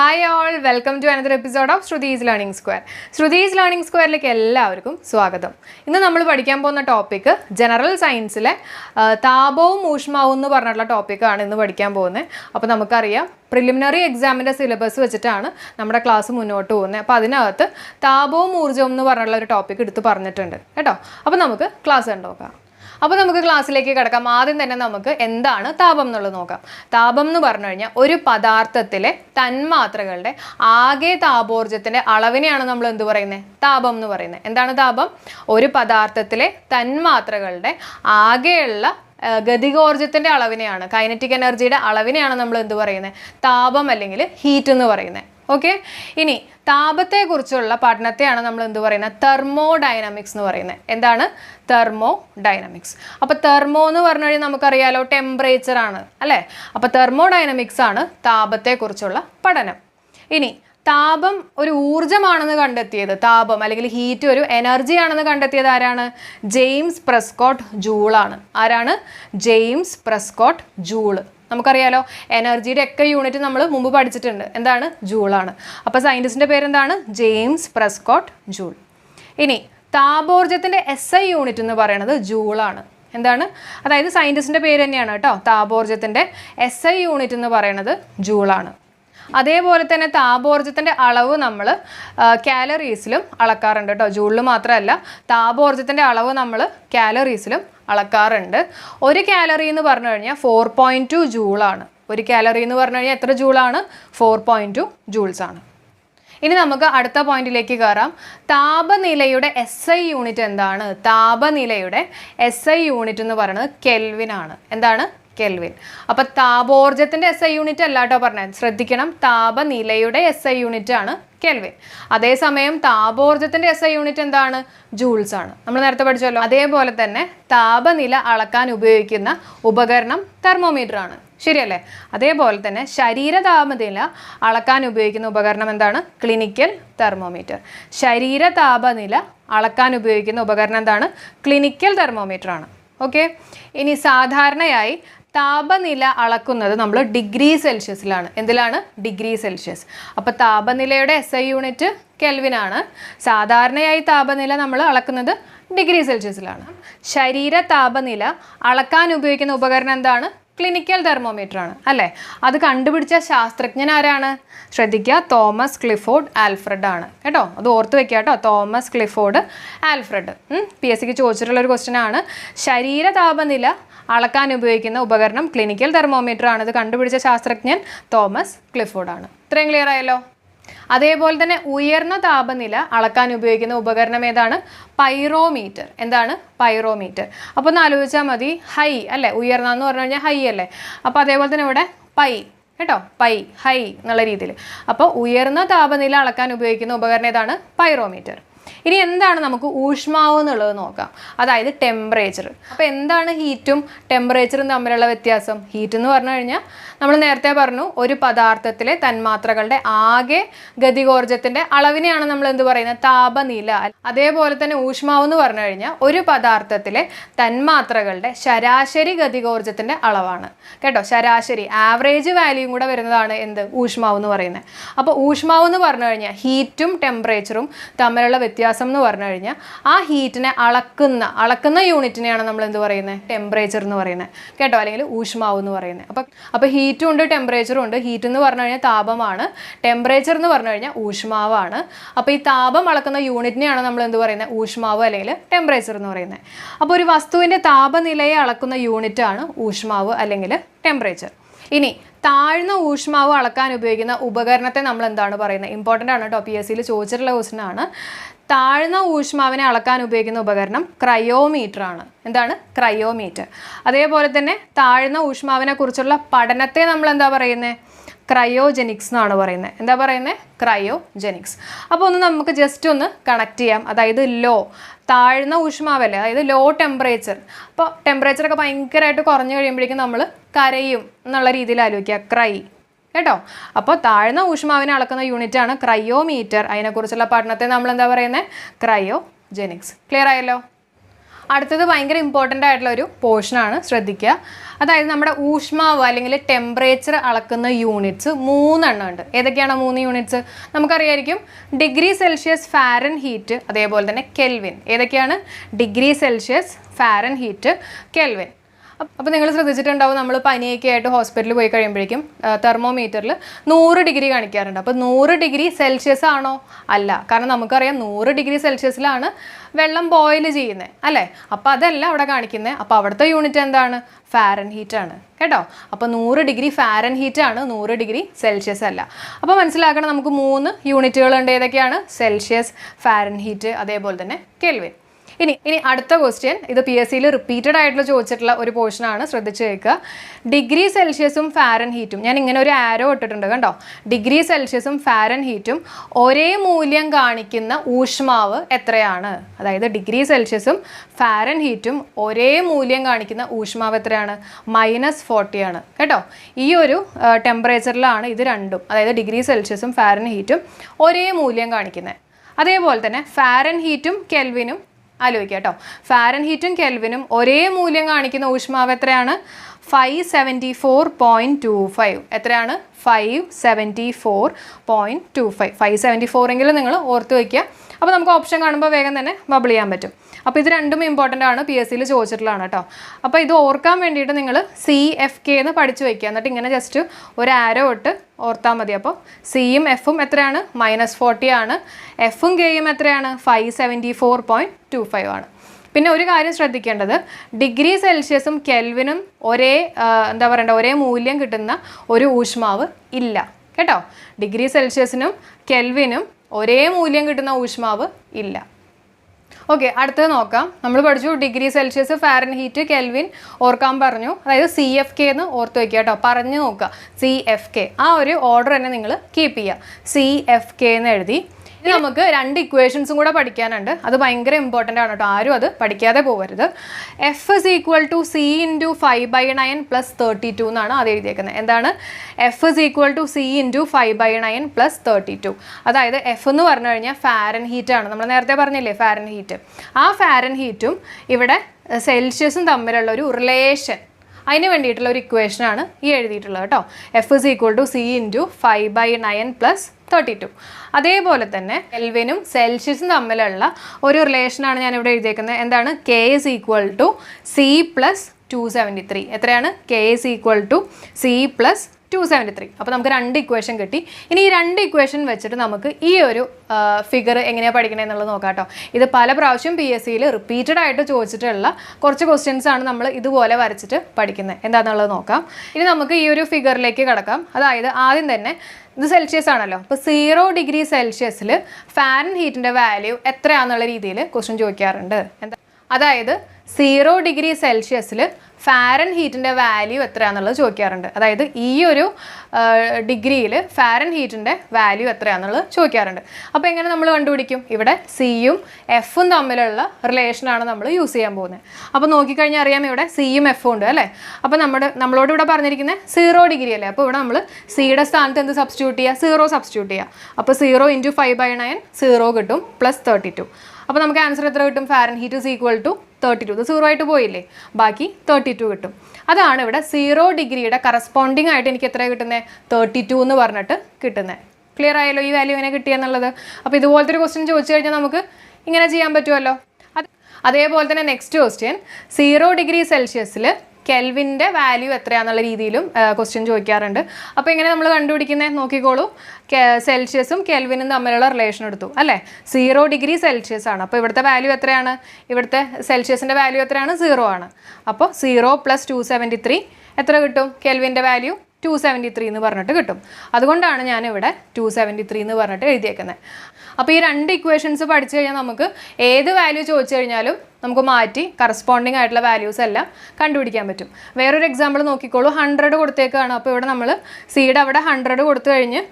Hi all welcome to another episode of Shruti's learning square Shruti's learning സ്ക്വയറിലേക്ക് എല്ലാവർക്കും സ്വാഗതം. ഇന്ന് നമ്മൾ പഠിക്കാൻ പോകുന്ന ടോപ്പിക്ക് ജനറൽ സയൻസിലെ താപവും ഊഷ്മാവും എന്ന് പറഞ്ഞിട്ടുള്ള ടോപ്പിക്കാണ് ഇന്ന് പഠിക്കാൻ പോകുന്നത്. അപ്പോൾ നമുക്കറിയാം പ്രിലിമിനറി എക്സാമിന്റെ സിലബസ് വെച്ചിട്ടാണ് നമ്മുടെ ക്ലാസ് മുന്നോട്ട് പോകുന്നത്. അപ്പോൾ അതിനകത്ത് താപവും ഊർജവും എന്ന് പറഞ്ഞിട്ടുള്ള ഒരു ടോപ്പിക് എടുത്ത് പറഞ്ഞിട്ടുണ്ട്. കേട്ടോ? അപ്പോൾ നമുക്ക് ക്ലാസ് കണ്ടുനോക്കാം അപ്പോൾ നമുക്ക് ക്ലാസ്സിലേക്ക് കിടക്കാം. ആദ്യം തന്നെ നമുക്ക് എന്താണ് താപം എന്നുള്ളത് നോക്കാം. താപം എന്ന് പറഞ്ഞു കഴിഞ്ഞാൽ ഒരു പദാർത്ഥത്തിലെ തന്മാത്രകളുടെ ആകെ താപോർജത്തിന്റെ അളവിനെയാണ് നമ്മൾ എന്ത് പറയുന്നത് താപം എന്ന് പറയുന്നത് എന്താണ് താപം? ഒരു പദാർത്ഥത്തിലെ തന്മാത്രകളുടെ ആകെയുള്ള ഗതികോർജത്തിന്റെ അളവിനെയാണ് കൈനറ്റിക് എനർജിയുടെ അളവിനെയാണ് നമ്മൾ എന്ത് പറയുന്നത് താപം അല്ലെങ്കിൽ ഹീറ്റ് എന്ന് പറയുന്നത് ഓക്കെ ഇനി താപത്തെക്കുറിച്ചുള്ള പഠനത്തെയാണ് നമ്മൾ എന്ത് പറയുന്നത്? തെർമോ ഡൈനാമിക്സ് എന്ന് പറയുന്നത്. എന്താണ്? തെർമോ ഡൈനാമിക്സ് അപ്പോൾ തെർമോ എന്ന് പറഞ്ഞു കഴിഞ്ഞാൽ നമുക്കറിയാലോ ടെമ്പറേച്ചർ ആണ് അല്ലേ? അപ്പോൾ തെർമോ ഡൈനാമിക്സ് ആണ് താപത്തെക്കുറിച്ചുള്ള പഠനം. ഇനി താപം ഒരു ഊർജമാണെന്ന് കണ്ടെത്തിയത് താപം അല്ലെങ്കിൽ ഹീറ്റ് ഒരു എനർജി ആണെന്ന് കണ്ടെത്തിയത് ആരാണ്? ജെയിംസ് പ്രസ്കോട്ട് ജൂളാണ് ആരാണ്? ജെയിംസ് പ്രസ്കോട്ട് ജൂൾ നമുക്കറിയാലോ എനർജിയുടെ ഒക്കെ യൂണിറ്റ് നമ്മൾ മുമ്പ് പഠിച്ചിട്ടുണ്ട്. എന്താണ്? ജൂളാണ് അപ്പോൾ സയന്റിസ്റ്റിന്റെ പേരെന്താണ്? James Prescott Joule. ഇനി താപോർജത്തിന്റെ എസ് ഐ യൂണിറ്റ് എന്ന് പറയുന്നത് ജൂളാണ് എന്താണ്? അതായത് സയന്റിസ്റ്റിന്റെ പേര് തന്നെയാണ് കേട്ടോ. താപോർജത്തിന്റെ എസ് ഐ യൂണിറ്റ് എന്ന് പറയുന്നത് ജൂളാണ് അതേപോലെ തന്നെ താപോർജത്തിന്റെ അളവ് നമ്മൾ കാലറീസിലും അളക്കാറുണ്ട് കേട്ടോ. ജൂളിൽ മാത്രമല്ല താപോർജത്തിന്റെ അളവ് നമ്മൾ കാലറീസിലും അളക്കാറുണ്ട്. ഒരു കാലറി എന്ന് പറഞ്ഞു കഴിഞ്ഞാൽ ഫോർ പോയിന്റ് ടു ജൂളാണ് ഒരു കാലറി എന്ന് പറഞ്ഞു കഴിഞ്ഞാൽ എത്ര ജൂളാണ് ഫോർ പോയിന്റ് ടു ജൂൾസ് ആണ്. ഇനി നമുക്ക് അടുത്ത പോയിന്റിലേക്ക് കയറാം. താപനിലയുടെ എസ് ഐ യൂണിറ്റ് എന്താണ്? താപനിലയുടെ എസ് ഐ യൂണിറ്റ് എന്ന് പറയുന്നത് കെൽവിൻ ആണ്. എന്താണ്? കെൽവിൻ. അപ്പൊ താപോർജത്തിന്റെ എസ് ഐ യൂണിറ്റ് അല്ല കേട്ടോ പറഞ്ഞത് ശ്രദ്ധിക്കണം താപനിലയുടെ എസ് ഐ യൂണിറ്റ് ആണ് കെൽവിൻ. അതേസമയം താപോർജത്തിന്റെ എസ് ഐ യൂണിറ്റ് എന്താണ്? ജൂൾസ് ആണ്. നമ്മൾ നേരത്തെ പഠിച്ചല്ലോ. അതേപോലെ തന്നെ താപനില അളക്കാൻ ഉപയോഗിക്കുന്ന ഉപകരണം തെർമോമീറ്റർ ആണ്. ശരിയല്ലേ? അതേപോലെ തന്നെ ശരീര താപനില അളക്കാൻ ഉപയോഗിക്കുന്ന ഉപകരണം എന്താണ്? Clinical thermometer. ശരീര താപനില അളക്കാൻ ഉപയോഗിക്കുന്ന ഉപകരണം എന്താണ്? ക്ലിനിക്കൽ തെർമോമീറ്റർ ആണ്. ഓക്കെ? ഇനി സാധാരണയായി താപനില അളക്കുന്നത് നമ്മൾ ഡിഗ്രി സെൽഷ്യസിലാണ്. എന്തിലാണ്? Degree Celsius. അപ്പോൾ താപനിലയുടെ എസ് ഐ യൂണിറ്റ് കെൽവിനാണ്. സാധാരണയായി താപനില നമ്മൾ അളക്കുന്നത് ഡിഗ്രി സെൽഷ്യസിലാണ്. ശരീര താപനില അളക്കാൻ ഉപയോഗിക്കുന്ന ഉപകരണം എന്താണ്? ക്ലിനിക്കൽ തെർമോമീറ്റർ ആണ് അല്ലേ? അത് കണ്ടുപിടിച്ച ശാസ്ത്രജ്ഞൻ ആരാണ്? ശ്രദ്ധിക്കുക തോമസ് ക്ലിഫോർഡ് ആൽഫ്രഡ് ആണ്. കേട്ടോ? അത് ഓർത്ത് വെക്കുക കേട്ടോ. Thomas Clifford Alfred. P S സിക്ക് ചോദിച്ചിട്ടുള്ള ഒരു ക്വസ്റ്റ്യൻ ആണ്. ശരീര താപനില അളക്കാൻ ഉപയോഗിക്കുന്ന ഉപകരണം ക്ലിനിക്കൽ തെർമോമീറ്റർ ആണ്. ഇത് കണ്ടുപിടിച്ച ശാസ്ത്രജ്ഞൻ തോമസ് ക്ലിഫോർഡ് ആണ്. ഇത്രയും ക്ലിയർ ആയല്ലോ? അതേപോലെ തന്നെ ഉയർന്ന താപനില അളക്കാൻ ഉപയോഗിക്കുന്ന ഉപകരണം ഏതാണ്? പൈറോമീറ്റർ. എന്താണ് പൈറോമീറ്റർ? അപ്പോൾ ഒന്ന് ആലോചിച്ചാൽ മതി. ഹൈ അല്ലേ? ഉയർന്ന എന്ന് പറഞ്ഞു കഴിഞ്ഞാൽ ഹൈ അല്ലേ? അപ്പോൾ അതേപോലെ തന്നെ ഇവിടെ പൈ കേട്ടോ? പൈ ഹൈ എന്നുള്ള രീതിയിൽ അപ്പോൾ ഉയർന്ന താപനില അളക്കാൻ ഉപയോഗിക്കുന്ന ഉപകരണം ഏതാണ്? പൈറോമീറ്റർ. ഇനി എന്താണ് നമുക്ക് ഊഷ്മാവ് എന്നുള്ളത് നോക്കാം. അതായത് ടെമ്പറേച്ചർ അപ്പോൾ എന്താണ് ഹീറ്റും ടെമ്പറേച്ചറും തമ്മിലുള്ള വ്യത്യാസം? ഹീറ്റ് എന്ന് പറഞ്ഞു കഴിഞ്ഞാൽ നമ്മൾ നേരത്തെ പറഞ്ഞു ഒരു പദാർത്ഥത്തിലെ തന്മാത്രകളുടെ ആകെ ഗതികോർജത്തിന്റെ അളവിനെയാണ് നമ്മൾ എന്ത് പറയുന്നത്? താപനില. അതേപോലെ തന്നെ ഊഷ്മാവ് എന്ന് പറഞ്ഞു കഴിഞ്ഞാൽ ഒരു പദാർത്ഥത്തിലെ തന്മാത്രകളുടെ ശരാശരി ഗതികോർജത്തിന്റെ അളവാണ്. കേട്ടോ? ശരാശരി. ആവറേജ് വാല്യൂയും കൂടെ വരുന്നതാണ് എന്ത്? ഊഷ്മാവ് എന്ന് പറയുന്നത്. അപ്പോൾ ഊഷ്മാവ് എന്ന് പറഞ്ഞു കഴിഞ്ഞാൽ ഹീറ്റും ടെമ്പറേച്ചറും തമ്മിലുള്ള എന്ന് പറഞ്ഞു കഴിഞ്ഞാൽ ആ ഹീറ്റിനെ അളക്കുന്ന അളക്കുന്ന യൂണിറ്റിനെയാണ് നമ്മൾ എന്ത് പറയുന്നത് ടെമ്പറേച്ചർ എന്ന് പറയുന്നത് കേട്ടോ? അല്ലെങ്കിൽ ഊഷ്മാവ് എന്ന് പറയുന്നത് അപ്പോൾ അപ്പോൾ ഹീറ്റും ഉണ്ട് ടെമ്പറേച്ചറും ഉണ്ട്. ഹീറ്റ് എന്ന് പറഞ്ഞു കഴിഞ്ഞാൽ താപമാണ്. ടെമ്പറേച്ചർ എന്ന് പറഞ്ഞു കഴിഞ്ഞാൽ ഊഷ്മാവാണ്. അപ്പോൾ ഈ താപം അളക്കുന്ന യൂണിറ്റിനെയാണ് നമ്മൾ എന്ത് പറയുന്നത് ഊഷ്മാവ് അല്ലെങ്കിൽ ടെമ്പറേച്ചർ എന്ന് പറയുന്നത് അപ്പോൾ ഒരു വസ്തുവിന്റെ താപനിലയെ അളക്കുന്ന യൂണിറ്റാണ് ഊഷ്മാവ് അല്ലെങ്കിൽ ടെമ്പറേച്ചർ ഇനി താഴ്ന്ന ഊഷ്മാവ് അളക്കാൻ ഉപയോഗിക്കുന്ന ഉപകരണത്തെ നമ്മൾ എന്താണ് പറയുന്നത്? ഇമ്പോർട്ടന്റ് ആണ് കേട്ടോ. പി എസ് സിയിൽ ചോദിച്ചിട്ടുള്ള ക്വസ്റ്റൻ ആണ്. താഴ്ന്ന ഊഷ്മാവിനെ അളക്കാൻ ഉപയോഗിക്കുന്ന ഉപകരണം ക്രയോമീറ്റർ ആണ് എന്താണ്? ക്രയോമീറ്റർ. അതേപോലെ തന്നെ താഴ്ന്ന ഊഷ്മാവിനെ കുറിച്ചുള്ള പഠനത്തെ നമ്മൾ എന്താ പറയുന്നത് ക്രയോജെനിക്സ് എന്നാണ് പറയുന്നത്. എന്താ പറയുന്നത് ക്രയോജെനിക്സ്. അപ്പോൾ ഒന്ന് നമുക്ക് ജസ്റ്റ് ഒന്ന് കണക്ട് ചെയ്യാം. അതായത് ലോ താഴ്ന്ന ഊഷ്മാവല്ലേ? അതായത് ലോ ടെമ്പറേച്ചർ അപ്പോൾ ടെമ്പറേച്ചറൊക്കെ ഭയങ്കരമായിട്ട് കുറഞ്ഞു കഴിയുമ്പോഴേക്കും നമ്മൾ കരയും എന്നുള്ള രീതിയിൽ ആലോചിക്കുക. ക്രൈ. കേട്ടോ? അപ്പോൾ താഴ്ന്ന ഊഷ്മാവിനെ അളക്കുന്ന യൂണിറ്റാണ് ക്രയോമീറ്റർ. അതിനെക്കുറിച്ചുള്ള പഠനത്തെ നമ്മൾ എന്താ പറയുന്നത് ക്രയോജെനിക്സ്. ക്ലിയർ ആയല്ലോ? അടുത്തത് ഭയങ്കര ഇമ്പോർട്ടന്റ് ആയിട്ടുള്ള ഒരു പോർഷനാണ് ശ്രദ്ധിക്കുക. അതായത് നമ്മുടെ ഊഷ്മാവ് അല്ലെങ്കിൽ ടെമ്പറേച്ചർ അളക്കുന്ന യൂണിറ്റ്സ് മൂന്നെണ്ണം ഉണ്ട്. ഏതൊക്കെയാണ് മൂന്ന് യൂണിറ്റ്സ് നമുക്കറിയായിരിക്കും ഡിഗ്രി സെൽഷ്യസ് ഫാരൻ ഹീറ്റ് അതേപോലെ തന്നെ കെൽവിൻ ഏതൊക്കെയാണ്? Degree Celsius Fahrenheit kelvin അപ്പോൾ നിങ്ങൾ ശ്രദ്ധിച്ചിട്ടുണ്ടാവും നമ്മൾ പനിയൊക്കെ ആയിട്ട് ഹോസ്പിറ്റലിൽ പോയി കഴിയുമ്പോഴേക്കും തെർമോമീറ്ററിൽ നൂറ് ഡിഗ്രി കാണിക്കാറുണ്ട്. അപ്പോൾ നൂറ് ഡിഗ്രി സെൽഷ്യസ് ആണോ? അല്ല. കാരണം നമുക്കറിയാം നൂറ് ഡിഗ്രി സെൽഷ്യസിലാണ് വെള്ളം ബോയിൽ ചെയ്യുന്നത് അല്ലേ? അപ്പോൾ അതല്ല അവിടെ കാണിക്കുന്നത് അപ്പോൾ അവിടുത്തെ യൂണിറ്റ് എന്താണ്? ഫാരൻ ഹീറ്റ് ആണ്. കേട്ടോ? അപ്പോൾ നൂറ് ഡിഗ്രി ഫാരൻ ഹീറ്റ് ആണ് നൂറ് ഡിഗ്രി സെൽഷ്യസ് അല്ല. അപ്പോൾ മനസ്സിലാക്കണം നമുക്ക് മൂന്ന് യൂണിറ്റുകളുണ്ട് ഏതൊക്കെയാണ്? സെൽഷ്യസ് ഫാരൻ ഹീറ്റ് അതേപോലെ തന്നെ കെൽവിൻ ഇനി ഇനി അടുത്ത ക്വസ്റ്റ്യൻ ഇത് പി എസ് സിയിൽ റിപ്പീറ്റഡ് ആയിട്ടുള്ള ചോദിച്ചിട്ടുള്ള ഒരു പോർഷനാണ് ശ്രദ്ധിച്ച് കേൾക്കുക. ഡിഗ്രി സെൽഷ്യസും ഫാരൻ ഹീറ്റും ഞാൻ ഇങ്ങനെ ഒരു ആരോ ഇട്ടിട്ടുണ്ട് കണ്ടോ? ഡിഗ്രി സെൽഷ്യസും ഫാരൻ ഹീറ്റും ഒരേ മൂല്യം കാണിക്കുന്ന ഊഷ്മാവ് എത്രയാണ്? അതായത് ഡിഗ്രി സെൽഷ്യസും ഫാരൻ ഹീറ്റും ഒരേ മൂല്യം കാണിക്കുന്ന ഊഷ്മാവ് എത്രയാണ്? മൈനസ് ഫോർട്ടിയാണ് കേട്ടോ? ഈ ഒരു ടെമ്പറേച്ചറിലാണ് ഇത് രണ്ടും. അതായത് ഡിഗ്രി സെൽഷ്യസും ഫാരൻ ഹീറ്റും ഒരേ മൂല്യം കാണിക്കുന്നത് അതേപോലെ തന്നെ ഫാരൻ ഹീറ്റും കെൽവിനും ആലോചിക്കുക കേട്ടോ. ഫാരൻ ഹീറ്റും കെൽവിനും ഒരേ മൂല്യം കാണിക്കുന്ന ഊഷ്മാവ് എത്രയാണ്? Five seventy four point two five എത്രയാണ്? Five seventy four point two five five seventy ഫോറെങ്കിലും നിങ്ങൾ ഓർത്ത് വയ്ക്കുക അപ്പോൾ നമുക്ക് ഓപ്ഷൻ കാണുമ്പോൾ വേഗം തന്നെ ബബിൾ ചെയ്യാൻ പറ്റും. അപ്പോൾ ഇത് രണ്ടും ഇമ്പോർട്ടന്റ് ആണ്. പി എസ് സിയിൽ ചോദിച്ചിട്ടുള്ളതാണ് കേട്ടോ. അപ്പോൾ ഇത് ഓർക്കാൻ വേണ്ടിയിട്ട് നിങ്ങൾ സി എഫ് കെ എന്ന് പഠിച്ചു വയ്ക്കുക എന്നിട്ട് ഇങ്ങനെ ജസ്റ്റ് ഒരു ആരോ ഇട്ട് ഓർത്താൽ മതി. അപ്പോൾ സിയും എഫും എത്രയാണ്? മൈനസ് ഫോർട്ടി ആണ്. എഫും കെയും എത്രയാണ്? Five seventy four point two five ആണ്. പിന്നെ ഒരു കാര്യം ശ്രദ്ധിക്കേണ്ടത് ഡിഗ്രി സെൽഷ്യസും കെൽവിനും ഒരേ എന്താ പറയണ്ട ഒരേ മൂല്യം കിട്ടുന്ന ഒരു ഊഷ്മാവ് ഇല്ല. കേട്ടോ? ഡിഗ്രി സെൽഷ്യസിനും കെൽവിനും ഒരേ മൂല്യം കിട്ടുന്ന ഊഷ്മാവ് ഇല്ല. ഓക്കെ അടുത്തത് നോക്കാം. നമ്മൾ പഠിച്ചു degree Celsius Fahrenheit kelvin ഓർക്കാൻ പറഞ്ഞു. അതായത് സി എഫ് കെ എന്ന് ഓർത്ത് വയ്ക്കുക കേട്ടോ. പറഞ്ഞു നോക്കുക. സി എഫ് കെ ആ ഒരു ഓർഡർ തന്നെ നിങ്ങൾ കീപ്പ് ചെയ്യുക. സി എഫ് കെ എന്ന് എഴുതി. ഇനി നമുക്ക് രണ്ട് ഇക്വേഷൻസും കൂടെ പഠിക്കാനുണ്ട്. അത് ഭയങ്കര ഇമ്പോർട്ടന്റ് ആണ് കേട്ടോ. ആരും അത് പഠിക്കാതെ പോകരുത് F is equal to C into five by nine plus thirty two എന്നാണ് അത് എഴുതിയേക്കുന്നത്. എന്താണ്? F is equal to C into five by nine plus thirty two അതായത് എഫ് എന്ന് പറഞ്ഞു കഴിഞ്ഞാൽ ഫാരൻ ഹീറ്റ് ആണ്. നമ്മൾ നേരത്തെ പറഞ്ഞില്ലേ ഫാരൻ ഹീറ്റ് ആ ഫാരൻ ഹീറ്റും ഇവിടെ സെൽഷ്യസും തമ്മിലുള്ള ഒരു റിലേഷൻ അതിന് വേണ്ടിയിട്ടുള്ള ഒരു ഇക്വേഷനാണ് ഈ എഴുതിയിട്ടുള്ളത് കേട്ടോ. F is equal to C into five by nine plus thirty two അതേപോലെ തന്നെ എൽവിനും സെൽഷ്യസും തമ്മിലുള്ള ഒരു റിലേഷനാണ് ഞാൻ ഇവിടെ എഴുതിയേക്കുന്നത്. എന്താണ്? K is equal to C plus two seventy three എത്രയാണ്? K is equal to C plus two seventy three അപ്പോൾ നമുക്ക് രണ്ട് ഇക്വേഷൻ കിട്ടി. ഇനി ഈ രണ്ട് ഇക്വേഷൻ വെച്ചിട്ട് നമുക്ക് ഈ ഒരു ഫിഗർ എങ്ങനെയാണ് പഠിക്കണേ എന്നുള്ളത് നോക്കാം കേട്ടോ. ഇത് പല പ്രാവശ്യം പി എസ് സിയിൽ റിപ്പീറ്റഡ് ആയിട്ട് ചോദിച്ചിട്ടുള്ള കുറച്ച് ക്വസ്റ്റ്യൻസ് ആണ് നമ്മൾ ഇതുപോലെ വരച്ചിട്ട് പഠിക്കുന്നത്. എന്താണെന്നുള്ളത് നോക്കാം. ഇനി നമുക്ക് ഈ ഒരു ഫിഗറിലേക്ക് കിടക്കാം. അതായത് ആദ്യം തന്നെ ഇത് സെൽഷ്യസ് ആണല്ലോ. അപ്പോൾ സീറോ ഡിഗ്രി സെൽഷ്യസിൽ ഫാൻ ഹീറ്റിന്റെ വാല്യൂ എത്രയാണെന്നുള്ള രീതിയിൽ ക്വസ്റ്റ്യൻ ചോദിക്കാറുണ്ട്. എന്താ അതായത് സീറോ ഡിഗ്രി സെൽഷ്യസിൽ ഫാരൻ ഹീറ്റിന്റെ വാല്യൂ എത്രയാണെന്നുള്ളത് ചോദിക്കാറുണ്ട്. അതായത് ഈ ഒരു ഡിഗ്രിയിൽ ഫാരൻ ഹീറ്റിന്റെ വാല്യൂ എത്രയാണെന്നുള്ളത് ചോദിക്കാറുണ്ട്. അപ്പോൾ എങ്ങനെ നമ്മൾ കണ്ടുപിടിക്കും? ഇവിടെ സിയും എഫും തമ്മിലുള്ള റിലേഷനാണ് നമ്മൾ യൂസ് ചെയ്യാൻ പോകുന്നത്. അപ്പോൾ നോക്കിക്കഴിഞ്ഞാൽ അറിയാം ഇവിടെ സിയും എഫും ഉണ്ട് അല്ലേ? അപ്പോൾ നമ്മുടെ നമ്മളോട് ഇവിടെ പറഞ്ഞിരിക്കുന്നത് സീറോ ഡിഗ്രി അല്ലേ? അപ്പോൾ ഇവിടെ നമ്മൾ സിയുടെ സ്ഥാനത്ത് എന്ത് സബ്സ്റ്റിറ്റ്യൂട്ട് ചെയ്യുക? സീറോ സബ്സ്റ്റിറ്റ്യൂട്ട് ചെയ്യുക. അപ്പോൾ zero into five by nine zero കിട്ടും പ്ലസ് തേർട്ടി ടു അപ്പോൾ നമുക്ക് ആൻസർ എത്ര കിട്ടും? Fahrenheit is equal to thirty two ഇത് സീറോ ആയിട്ട് പോയില്ലേ? ബാക്കി തേർട്ടി ടു കിട്ടും. അതാണ് ഇവിടെ സീറോ ഡിഗ്രിയുടെ കറസ്പോണ്ടിങ് ആയിട്ട് എനിക്ക് എത്ര കിട്ടുന്നത് തേർട്ടി ടു എന്ന് പറഞ്ഞിട്ട് കിട്ടുന്നത് ക്ലിയർ ആയല്ലോ ഈ വാല്യൂ എങ്ങനെ കിട്ടിയെന്നുള്ളത് അപ്പോൾ ഇതുപോലത്തെ ഒരു ക്വസ്റ്റ്യൻ ചോദിച്ചു കഴിഞ്ഞാൽ നമുക്ക് ഇങ്ങനെ ചെയ്യാൻ പറ്റുമല്ലോ? അതേപോലെ തന്നെ നെക്സ്റ്റ് ക്വസ്റ്റ്യൻ സീറോ ഡിഗ്രി സെൽഷ്യസിൽ കെൽവിന്റെ വാല്യൂ എത്രയാണെന്നുള്ള രീതിയിലും ക്വസ്റ്റ്യൻ ചോദിക്കാറുണ്ട്. അപ്പോൾ ഇങ്ങനെ നമ്മൾ കണ്ടുപിടിക്കുന്നത് നോക്കിക്കോളൂ. സെൽഷ്യസും കെൽവിനും തമ്മിലുള്ള റിലേഷൻ എടുത്തു. അല്ലേ? സീറോ ഡിഗ്രി സെൽഷ്യസ് ആണ്. അപ്പോൾ ഇവിടുത്തെ വാല്യൂ എത്രയാണ്? ഇവിടുത്തെ സെൽഷ്യസിന്റെ വാല്യൂ എത്രയാണ്? സീറോ ആണ്. അപ്പോൾ zero plus two seventy three എത്ര കിട്ടും? കെൽവിന്റെ വാല്യൂ ടു സെവന്റി ത്രീ എന്ന് പറഞ്ഞിട്ട് കിട്ടും. അതുകൊണ്ടാണ് ഞാനിവിടെ ടു സെവന്റി ത്രീ എന്ന് പറഞ്ഞിട്ട് എഴുതിയേക്കുന്നത് അപ്പോൾ ഈ രണ്ട് ഇക്വേഷൻസ് പഠിച്ചു കഴിഞ്ഞാൽ നമുക്ക് ഏത് വാല്യൂ ചോദിച്ചു കഴിഞ്ഞാലും നമുക്ക് മാറ്റി കറസ്പോണ്ടിങ് ആയിട്ടുള്ള വാല്യൂസ് എല്ലാം കണ്ടുപിടിക്കാൻ പറ്റും. വേറൊരു എക്സാമ്പിൾ നോക്കിക്കോളൂ. ഹൺഡ്രഡ് കൊടുത്തേക്കാണ്. അപ്പോൾ ഇവിടെ നമ്മൾ സീഡ് അവിടെ ഹൺഡ്രഡ് കൊടുത്തു കഴിഞ്ഞ്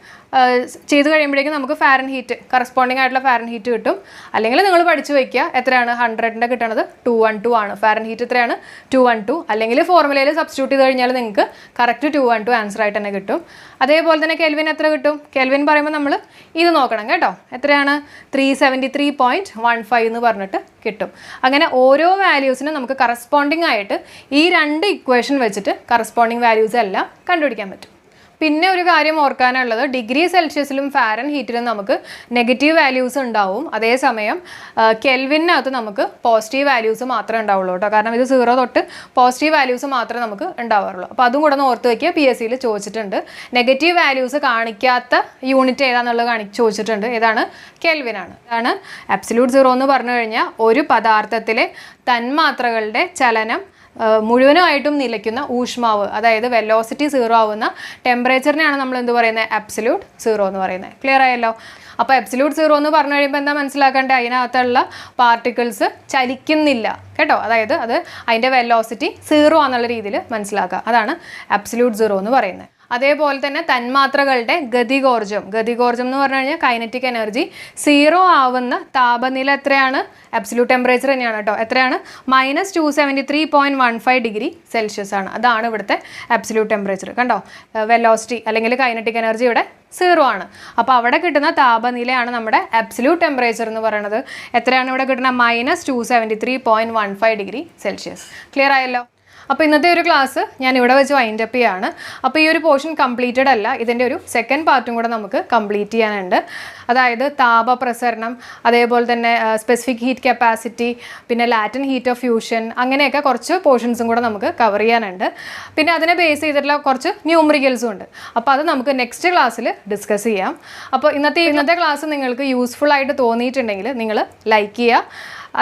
ചെയ്ത് കഴിയുമ്പോഴേക്കും നമുക്ക് ഫാരൻ ഹീറ്റ് കറസ്പോണ്ടിങ് ആയിട്ടുള്ള ഫാരൻ ഹീറ്റ് കിട്ടും. അല്ലെങ്കിൽ നിങ്ങൾ പഠിച്ചു വയ്ക്കുക എത്രയാണ്? ഹൺഡ്രഡിന്റെ കിട്ടണത് ടു വൺ ടു ആണ്. ഫാരൻ ഹീറ്റ് എത്രയാണ്? ടു വൺ ടു അല്ലെങ്കിൽ ഫോർമുലയിൽ സബ്സ്റ്റിറ്റ്യൂട്ട് ചെയ്ത് കഴിഞ്ഞാൽ നിങ്ങൾക്ക് correct two one two answer ആയിട്ട് തന്നെ കിട്ടും. അതേപോലെ തന്നെ കെൽവിൻ എത്ര കിട്ടും? കെൽവിൻ പറയുമ്പോൾ നമ്മൾ ഇത് നോക്കണം കേട്ടോ. എത്രയാണ്? Three seventy three point one five എന്ന് പറഞ്ഞിട്ട് കിട്ടും. അങ്ങനെ അങ്ങനെ ഓരോ വാല്യൂസിനും നമുക്ക് കറസ്പോണ്ടിങ് ആയിട്ട് ഈ രണ്ട് ഇക്വേഷൻ വെച്ചിട്ട് കറസ്പോണ്ടിങ് വാല്യൂസ് എല്ലാം കണ്ടുപിടിക്കാൻ പറ്റും. പിന്നെ ഒരു കാര്യം ഓർക്കാനുള്ളത് ഡിഗ്രി സെൽഷ്യസിലും ഫാരൻ ഹീറ്റിലും നമുക്ക് നെഗറ്റീവ് വാല്യൂസ് ഉണ്ടാവും. അതേസമയം കെൽവിനകത്ത് നമുക്ക് പോസിറ്റീവ് വാല്യൂസ് മാത്രമേ ഉണ്ടാവുള്ളൂ കേട്ടോ. കാരണം ഇത് സീറോ തൊട്ട് പോസിറ്റീവ് വാല്യൂസ് മാത്രമേ നമുക്ക് ഉണ്ടാവാറുള്ളൂ. അപ്പോൾ അതും കൂടെ ഒന്ന് ഓർത്ത് വയ്ക്കുക പി എസ് സിയിൽ ചോദിച്ചിട്ടുണ്ട്. നെഗറ്റീവ് വാല്യൂസ് കാണിക്കാത്ത യൂണിറ്റ് ഏതാണെന്നുള്ളത് കാണി ചോദിച്ചിട്ടുണ്ട്. ഏതാണ് കെൽവിനാണ് അതാണ് അബ്സല്യൂട്ട് സീറോ എന്ന് പറഞ്ഞു കഴിഞ്ഞാൽ ഒരു പദാർത്ഥത്തിലെ തന്മാത്രകളുടെ ചലനം ആ, മുഴുവനായിട്ടും നിലയ്ക്കുന്ന ഊഷ്മാവ് അതായത് വെലോസിറ്റി സീറോ ആവുന്ന ടെമ്പറേച്ചറിനെയാണ് നമ്മൾ എന്ത് പറയുന്നത് അബ്സല്യൂട്ട് സീറോ എന്ന് പറയുന്നത് ക്ലിയർ ആയല്ലോ? അപ്പോൾ അബ്സല്യൂട്ട് സീറോ എന്ന് പറഞ്ഞു കഴിയുമ്പോൾ എന്താ മനസ്സിലാക്കേണ്ടത് അതിനകത്തുള്ള പാർട്ടിക്കിൾസ് ചലിക്കുന്നില്ല. കേട്ടോ? അതായത് അത് അതിന്റെ വെലോസിറ്റി സീറോ എന്നുള്ള രീതിയിൽ മനസ്സിലാക്കുക. അതാണ് അബ്സല്യൂട്ട് സീറോ എന്ന് പറയുന്നത്. അതേപോലെ തന്നെ തന്മാത്രകളുടെ ഗതികോർജം. ഗതികോർജം എന്ന് പറഞ്ഞു കഴിഞ്ഞാൽ കൈനറ്റിക് എനർജി സീറോ ആവുന്ന താപനില എത്രയാണ്? അബ്സല്യൂട്ട് ടെമ്പറേച്ചർ തന്നെയാണ് കേട്ടോ. എത്രയാണ്? Minus two seventy three point one five degree Celsius ആണ്. അതാണ് ഇവിടുത്തെ അബ്സല്യൂട്ട് ടെമ്പറേച്ചർ കണ്ടോ? വെലോസിറ്റി അല്ലെങ്കിൽ കൈനറ്റിക് എനർജി ഇവിടെ സീറോ ആണ്. അപ്പോൾ അവിടെ കിട്ടുന്ന താപനിലയാണ് നമ്മുടെ അബ്സല്യൂട്ട് ടെമ്പറേച്ചർ എന്ന് പറയുന്നത് എത്രയാണ് ഇവിടെ കിട്ടുന്ന? Minus two seventy three point one five degree Celsius clear ആയല്ലോ? അപ്പോൾ ഇന്നത്തെ ഒരു ക്ലാസ് ഞാൻ ഇവിടെ വെച്ച് വൈൻഡ് അപ്പ് ചെയ്യാണ്. അപ്പോൾ ഈ ഒരു പോർഷൻ കംപ്ലീറ്റഡ് അല്ല ഇതിന്റെ ഒരു സെക്കൻഡ് പാർട്ടും കൂടെ നമുക്ക് കംപ്ലീറ്റ് ചെയ്യാനുണ്ട്. അതായത് താപപ്രസരണം അതേപോലെ തന്നെ സ്പെസിഫിക് ഹീറ്റ് കപ്പാസിറ്റി പിന്നെ ലാറ്റൻ ഹീറ്റ് ഓഫ് ഫ്യൂഷൻ അങ്ങനെയൊക്കെ കുറച്ച് പോർഷൻസും കൂടെ നമുക്ക് കവർ ചെയ്യാനുണ്ട്. പിന്നെ അതിനെ ബേസ് ചെയ്തിട്ടുള്ള കുറച്ച് ന്യൂമറിക്കൽസും ഉണ്ട്. അപ്പോൾ അത് നമുക്ക് നെക്സ്റ്റ് ക്ലാസ്സിൽ ഡിസ്കസ് ചെയ്യാം. അപ്പോൾ ഇന്നത്തെ ഇന്നത്തെ ക്ലാസ് നിങ്ങൾക്ക് യൂസ്ഫുൾ ആയിട്ട് തോന്നിയിട്ടുണ്ടെങ്കിൽ നിങ്ങൾ ലൈക്ക് ചെയ്യുക.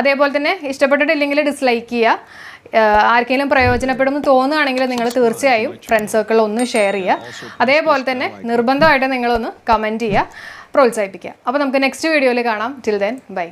അതേപോലെ തന്നെ ഇഷ്ടപ്പെട്ടിട്ടില്ലെങ്കിൽ ഡിസ്ലൈക്ക് ചെയ്യുക. ആർക്കെങ്കിലും പ്രയോജനപ്പെടുമെന്ന് തോന്നുകയാണെങ്കിൽ നിങ്ങൾ തീർച്ചയായും ഫ്രണ്ട് സർക്കിളിൽ ഒന്ന് ഷെയർ ചെയ്യുക. അതേപോലെ തന്നെ നിർബന്ധമായിട്ട് നിങ്ങളൊന്ന് കമന്റ് ചെയ്യുക. പ്രോത്സാഹിപ്പിക്കുക. അപ്പോൾ നമുക്ക് നെക്സ്റ്റ് വീഡിയോയിൽ കാണാം. Till then bye